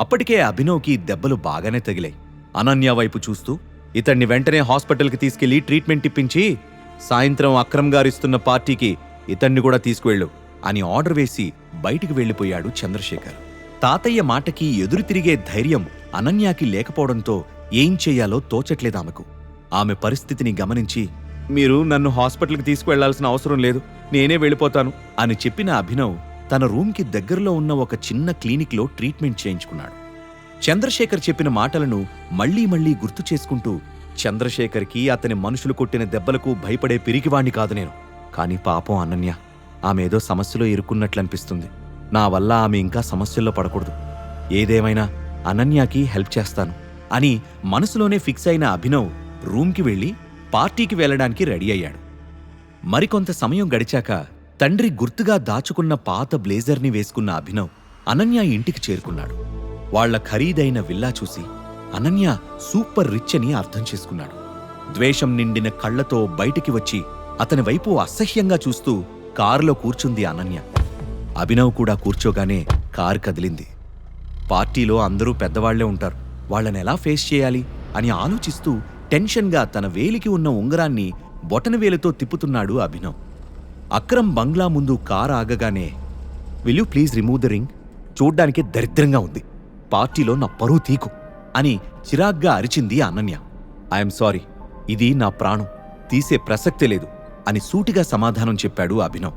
అప్పటికే అభినవ్కి దెబ్బలు బాగానే తగిలాయి. అనన్య వైపు చూస్తూ ఇతన్ని వెంటనే హాస్పిటల్కి తీసుకెళ్ళి ట్రీట్మెంట్ ఇప్పించి సాయంత్రం అక్రమ్ గారిస్తున్న పార్టీకి ఇతన్ని కూడా తీసుకువెళ్ళు అని ఆర్డర్ వేసి బయటికి వెళ్ళిపోయాడు చంద్రశేఖర్. తాతయ్య మాటకి ఎదురు తిరిగే ధైర్యం అనన్యాకి లేకపోవడంతో ఏం చెయ్యాలో తోచట్లేదామెకు ఆమె పరిస్థితిని గమనించి మీరు నన్ను హాస్పిటల్కి తీసుకువెళ్ళాల్సిన అవసరం లేదు నేనే వెళ్ళిపోతాను అని చెప్పిన అభినవ్ తన రూమ్కి దగ్గరలో ఉన్న ఒక చిన్న క్లినిక్లో ట్రీట్మెంట్ చేయించుకున్నాడు. చంద్రశేఖర్ చెప్పిన మాటలను మళ్ళీ మళ్ళీ గుర్తు చేసుకుంటూ చంద్రశేఖర్కి అతని మనుషులు కొట్టిన దెబ్బలకు భయపడే పిరికివాణ్ణి కాదు నేను. కాని పాపం అనన్య ఆమె ఏదో సమస్యలో ఇరుక్కున్నట్లనిపిస్తుంది. నా వల్ల ఆమె ఇంకా సమస్యల్లో పడకూడదు. ఏదేమైనా అనన్యకి హెల్ప్ చేస్తాను అని మనసులోనే ఫిక్స్ అయిన అభినవ్ రూమ్కి వెళ్ళి పార్టీకి వెళ్ళడానికి రెడీ అయ్యాడు. మరికొంత సమయం గడిచాక తండ్రి గుర్తుగా దాచుకున్న పాత బ్లేజర్ని వేసుకున్న అభినవ్ అనన్య ఇంటికి చేరుకున్నాడు. వాళ్ళ ఖరీదైన విల్లా చూసి అనన్య సూపర్ రిచ్ అని అర్థం చేసుకున్నాడు. ద్వేషం నిండిన కళ్ళతో బయటికి వచ్చి అతని వైపు అసహ్యంగా చూస్తూ కారులో కూర్చుంది అనన్య. అభినవ్ కూడా కూర్చోగానే కారు కదిలింది. పార్టీలో అందరూ పెద్దవాళ్ళే ఉంటారు. వాళ్ళని ఎలా ఫేస్ చేయాలి అని ఆలోచిస్తూ టెన్షన్గా తన వేలికి ఉన్న ఉంగరాన్ని బొటనవేలుతో తిప్పుతున్నాడు అభినవ్. అక్రమ్ బంగ్లా ముందు car ఆగగానే will you please remove the ring. చూడ్డానికే దరిద్రంగా ఉంది. పార్టీలో నా పరువు తీకు అని చిరాగ్గా అరిచింది అనన్య. I'm sorry. ఇది నా ప్రాణం. తీసే ప్రసక్తే లేదు అని సూటిగా సమాధానం చెప్పాడు అభినవ్.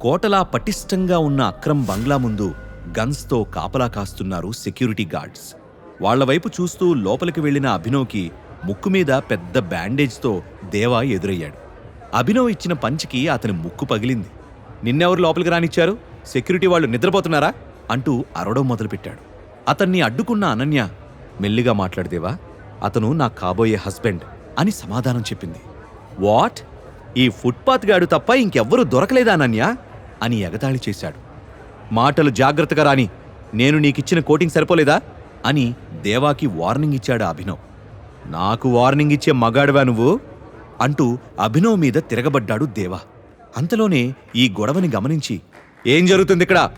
కోటలా పటిష్టంగా ఉన్న అక్రమ్ బంగ్లా ముందు గన్స్తో కాపలా కాస్తున్నారు సెక్యూరిటీ గార్డ్స్. వాళ్ళ వైపు చూస్తూ లోపలికి వెళ్ళిన అభినవ్కి ముక్కు మీద పెద్ద బ్యాండేజ్తో దేవా ఎదురయ్యాడు. అభినవ్ ఇచ్చిన పంచికి అతని ముక్కు పగిలింది. నిన్నెవరు లోపలికి రానిచ్చారు? సెక్యూరిటీ వాళ్ళు నిద్రపోతున్నారా? అంటూ అరవడం మొదలుపెట్టాడు. అతన్ని అడ్డుకున్న అనన్య మెల్లిగా మాట్లాడదేవా? అతను నా కాబోయే హస్బెండ్ అని సమాధానం చెప్పింది. వాట్? ఈ ఫుట్పాత్ గాడు తప్ప ఇంకెవ్వరూ దొరకలేదా అనన్య? అని ఎగతాళి చేశాడు. మాటలు జాగ్రత్తగా రాని నేను నీకిచ్చిన కోటింగ్ సరిపోలేదా? అని దేవాకి వార్నింగ్ ఇచ్చాడు అభినవ్. నాకు వార్నింగ్ ఇచ్చే మగాడువా నువ్వు? అంటూ అభినవ్ మీద తిరగబడ్డాడు దేవా. అంతలోనే ఈ గొడవని గమనించి ఏం జరుగుతుంది ఇక్కడ?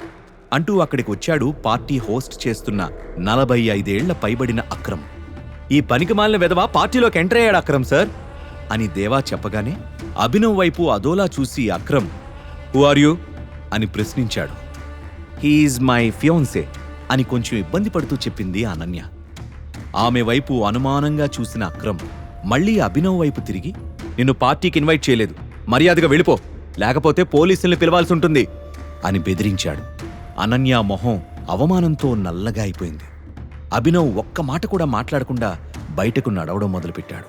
అంటూ అక్కడికి వచ్చాడు పార్టీ హోస్ట్ చేస్తున్న నలభై ఐదేళ్ళ పైబడిన అక్రమ్. ఈ పనికిమాలిన వెధవ పార్టీలోకి ఎంటర్ అయ్యాడు అక్రమ్ సార్ అని దేవా చెప్పగానే అభినవ్ వైపు అదోలా చూసి అక్రమ్ హూ ఆర్ యూ అని ప్రశ్నించాడు. హీఈజ్ మై ఫియోన్సే అని కొంచెం ఇబ్బంది పడుతూ చెప్పింది అనన్య. ఆమె వైపు అనుమానంగా చూసిన అక్రమ్ మళ్ళీ అభినవ్ వైపు తిరిగి నిన్ను పార్టీకి ఇన్వైట్ చేయలేదు. మర్యాదగా వెళ్ళిపో. లేకపోతే పోలీసుల్ని పిలవాల్సి ఉంటుంది అని బెదిరించాడు. అనన్య మొహం అవమానంతో నల్లగా అయిపోయింది. అభినవ్ ఒక్క మాట కూడా మాట్లాడకుండా బయటకు నడవడం మొదలుపెట్టాడు.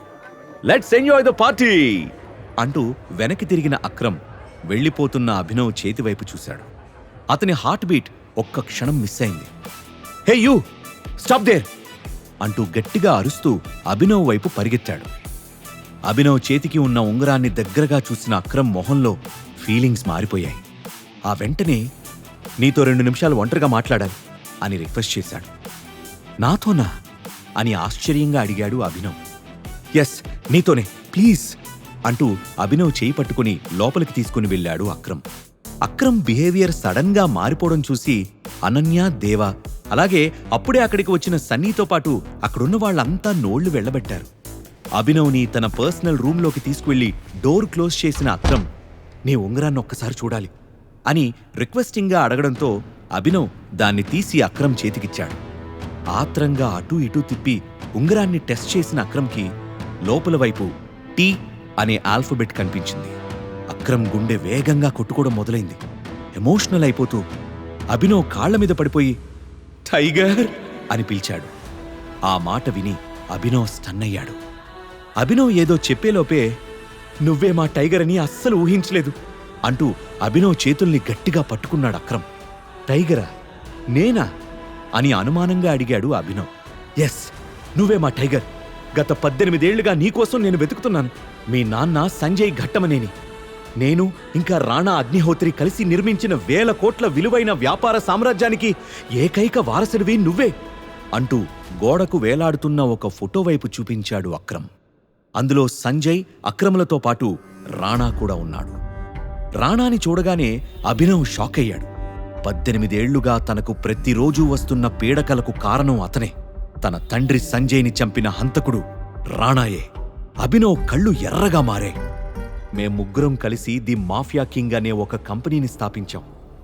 Let's enjoy the party! అంటూ వెనక్కి తిరిగిన అక్రమ్ వెళ్ళిపోతున్న అభినవ్ చేతివైపు చూశాడు. అతని హార్ట్ బీట్ ఒక్క క్షణం మిస్ అయింది. Hey you! Stop there! అంటూ గట్టిగా అరుస్తూ అభినవ్ వైపు పరిగెత్తాడు. అభినవ్ చేతికి ఉన్న ఉంగరాన్ని దగ్గరగా చూసిన అక్రమ్ మొహంలో ఫీలింగ్స్ మారిపోయాయి. ఆ వెంటనే నీతో రెండు నిమిషాలు ఒంటరిగా మాట్లాడాలి అని రిక్వెస్ట్ చేశాడు. నాతోనా? అని ఆశ్చర్యంగా అడిగాడు అభినవ్. ఎస్ నీతోనే ప్లీజ్ అంటూ అభినవ్ చేయి పట్టుకుని లోపలికి తీసుకుని వెళ్ళాడు అక్రమ్. అక్రమ్ బిహేవియర్ సడన్గా మారిపోవడం చూసి అనన్య దేవా అలాగే అప్పుడే అక్కడికి వచ్చిన సన్నీతో పాటు అక్కడున్న వాళ్ళంతా నోళ్ళు వెళ్ళబెట్టారు. అభినవ్ని తన పర్సనల్ రూంలోకి తీసుకువెళ్ళి డోర్ క్లోజ్ చేసిన అక్రమ్ నీ ఉంగరాన్ని ఒక్కసారి చూడాలి అని రిక్వెస్టింగ్గా అడగడంతో అభినవ్ దాన్ని తీసి అక్రమ్ చేతికిచ్చాడు. ఆత్రంగా అటూ ఇటూ తిప్పి ఉంగరాన్ని టెస్ట్ చేసిన అక్రమ్కి లోపల వైపు టీ అనే ఆల్ఫబెట్ కనిపించింది. అక్రమ్ గుండె వేగంగా కొట్టుకోవడం మొదలైంది. ఎమోషనల్ అయిపోతూ అభినవ్ కాళ్ళ మీద పడిపోయి టైగర్ అని పిలిచాడు. ఆ మాట విని అభినవ్ స్టన్ అయ్యాడు అభినవ్ ఏదో చెప్పేలోపే నువ్వే మా టైగర్ అని అస్సలు ఊహించలేదు అంటూ అభినవ్ చేతుల్ని గట్టిగా పట్టుకున్నాడు అక్రమ్. టైగరా నేనా? అని అనుమానంగా అడిగాడు అభినవ్. ఎస్ నువ్వే మా టైగర్. గత పద్దెనిమిదేళ్ళుగా నీకోసం నేను వెతుకుతున్నాను. మీ నాన్న సంజయ్ ఘట్టమనేని. నేను ఇంకా రాణా అగ్నిహోత్రి కలిసి నిర్మించిన వేల కోట్ల విలువైన వ్యాపార సామ్రాజ్యానికి ఏకైక వారసుడివి నువ్వే అంటూ గోడకు వేలాడుతున్న ఒక ఫోటో వైపు చూపించాడు అక్రమ్. అందులో సంజయ్ అక్రములతో పాటు రాణా కూడా ఉన్నాడు. రాణాని చూడగానే అభినవ్ షాక్ అయ్యాడు. పద్దెనిమిదేళ్ళుగా తనకు ప్రతిరోజూ వస్తున్న పీడకలకు కారణం అతనే. తన తండ్రి సంజయ్ని చంపిన హంతకుడు రాణాయే. అభినవ్ కళ్ళు ఎర్రగా మారే. మేం ముగ్గురం కలిసి ది మాఫియా కింగ్ అనే ఒక కంపెనీని స్థాపించాం.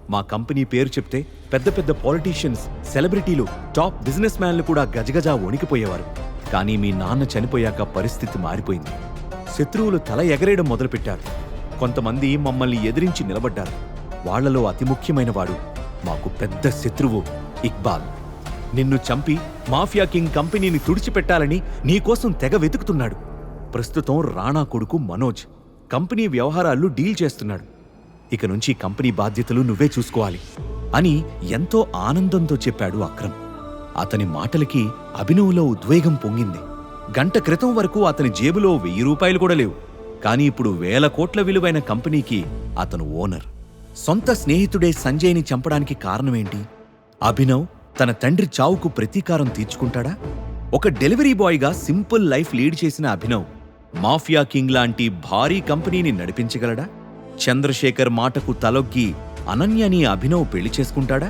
మా కంపెనీ పేరు చెప్తే పెద్ద పెద్ద పాలిటీషియన్స్ సెలబ్రిటీలు టాప్ బిజినెస్ మ్యాన్లు కూడా గజగజా వణికిపోయేవారు. కానీ మీ నాన్న చనిపోయాక పరిస్థితి మారిపోయింది. శత్రువులు తల ఎగరేయడం మొదలుపెట్టారు. కొంతమంది మమ్మల్ని ఎదిరించి నిలబడ్డారు. వాళ్ళలో అతి ముఖ్యమైన వాడు మాకు పెద్ద శత్రువు ఇక్బాల్. నిన్ను చంపి మాఫియా కింగ్ కంపెనీని తుడిచిపెట్టాలని నీకోసం తెగ వెతుకుతున్నాడు. ప్రస్తుతం రాణా కొడుకు మనోజ్ కంపెనీ వ్యవహారాలు డీల్ చేస్తున్నాడు. ఇక నుంచి కంపెనీ బాధ్యతలు నువ్వే చూసుకోవాలి అని ఎంతో ఆనందంతో చెప్పాడు అక్రమ్. అతని మాటలకి అభినవ్లో ఉద్వేగం పొంగింది. గంట క్రితం వరకు అతని జేబులో వెయ్యి రూపాయలు కూడా లేవు. కానీ ఇప్పుడు వేల కోట్ల విలువైన కంపెనీకి అతను ఓనర్. సొంత స్నేహితుడే సంజయ్ని చంపడానికి కారణమేంటి? అభినవ్ తన తండ్రి చావుకు ప్రతీకారం తీర్చుకుంటాడా? ఒక డెలివరీ బాయ్గా సింపుల్ లైఫ్ లీడ్ చేసిన అభినవ్ మాఫియా కింగ్ లాంటి భారీ కంపెనీని నడిపించగలడా? చంద్రశేఖర్ మాటకు తలొగ్గి అనన్యని అభినవ్ పెళ్ళి చేసుకుంటాడా?